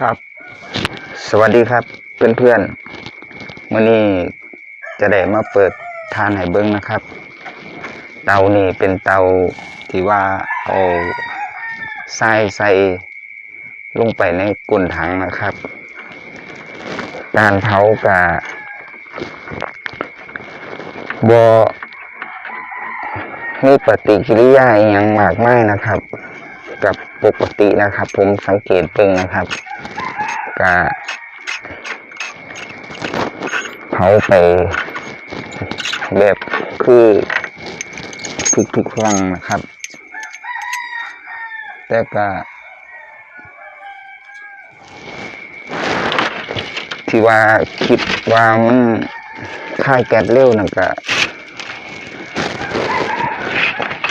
ครับ สวัสดีครับเพื่อนๆมื่อนี้จะได้มาเปิดทานให้เบิ้งนะครับ เตานี่เป็นเตาที่ว่าเอาทรายใส่ลงไปในก้นถังนะครับ การเผากะบอมีปฏิกิริยาอย่างมากมายนะครับ กับปกตินะครับ ผมสังเกตเบิ่งนะครับกะเผาไปแบบคือทุกๆครั้งนะครับ แต่ก็ที่ว่าคิดว่ามันค่ายแก๊สเร็วนะก็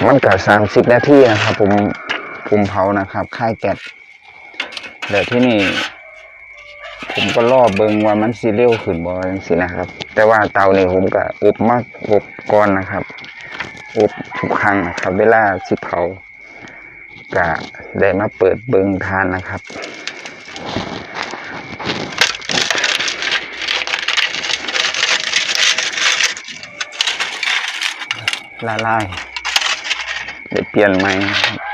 มันก็สามสิบนาทีนะครับผม ผมเผานะครับค่ายแก๊สแต่ที่นี่ ผมก็รอบเบิงว่ามันสิเร็วขึ้นบ่จังซี่นะครับ แต่ว่าเตานี่ผมก็อบมากอบก่อนนะครับอบทุกครั้งนะครับ เวลาสิเผาก็ได้มาเปิดเบิงทานนะครับละลายเดี๋ยวเปลี่ยนใหมครับ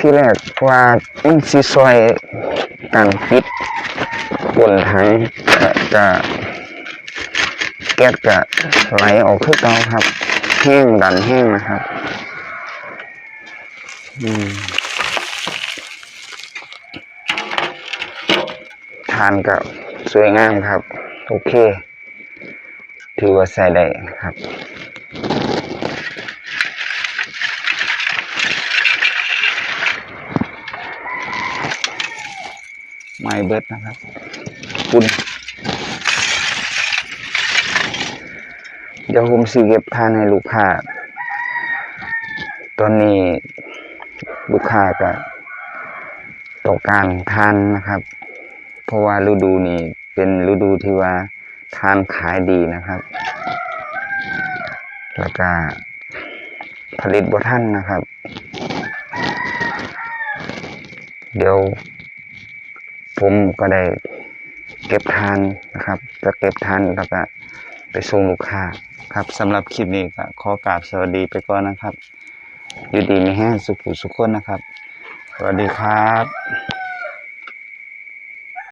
ที่แรกว่ามันสิซอยการปิดบนถังก็จะแก๊สก็ไหลออกคือเก่าครับ แห้งดันแห้งนะครับอืมทานกับสวยงามครับ โอเค ถือว่าใส่ได้ครับ ไม้เบิดนะครับคุณเดี๋ยวผมสีเก็บทานให้ลูกค้าตอนนี้ลูกค้าก็ต้องการทานนะครับ เพราะว่าฤดูนี้เป็นฤดูที่ว่าทานขายดีนะครับ แล้วก็ผลิตบ่ทันนะครับ เดี๋ยว ผมก็ได้เก็บทานนะครับจะเก็บทานแล้วก็ไปส่งลูกค้าครับสำหรับคลิปนี้ก็ขอกราบสวัสดีไปก่อนนะครับ อยู่ดีมีแห้งสุขุสุขคนนะครับ สวัสดีครับ